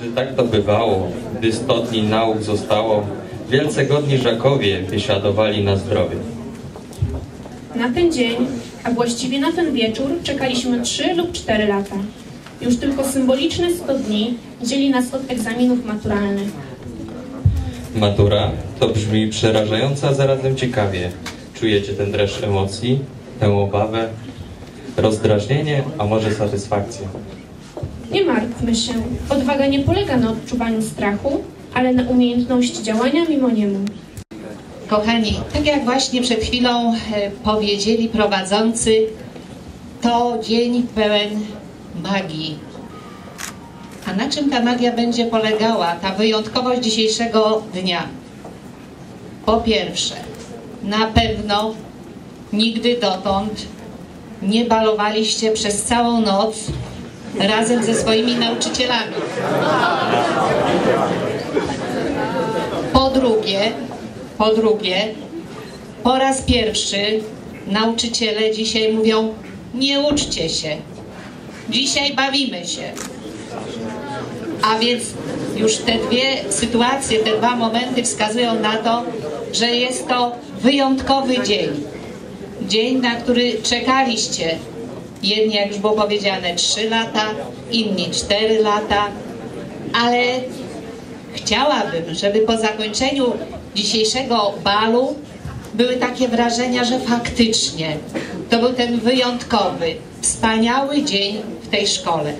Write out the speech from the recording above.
Gdy tak to bywało, gdy sto dni nauk zostało, wielce godni Żakowie wysiadowali na zdrowie. Na ten dzień, a właściwie na ten wieczór, czekaliśmy 3 lub 4 lata. Już tylko symboliczne 100 dni dzieli nas od egzaminów maturalnych. Matura to brzmi przerażająco, a zarazem ciekawie. Czujecie ten dreszcz emocji, tę obawę, rozdrażnienie, a może satysfakcję. Nie martwmy się, odwaga nie polega na odczuwaniu strachu, ale na umiejętności działania mimo niemu. Kochani, tak jak właśnie przed chwilą e, powiedzieli prowadzący, to dzień pełen magii. A na czym ta magia będzie polegała, ta wyjątkowość dzisiejszego dnia? Po pierwsze, na pewno nigdy dotąd nie balowaliście przez całą noc razem ze swoimi nauczycielami. Po drugie, po drugie, po raz pierwszy nauczyciele dzisiaj mówią: Nie uczcie się, dzisiaj bawimy się. A więc już te dwie sytuacje, te dwa momenty wskazują na to, że jest to wyjątkowy dzień. Dzień, na który czekaliście. Jedni, jak już było powiedziane, 3 lata, inni 4 lata, ale chciałabym, żeby po zakończeniu dzisiejszego balu były takie wrażenia, że faktycznie to był ten wyjątkowy, wspaniały dzień w tej szkole.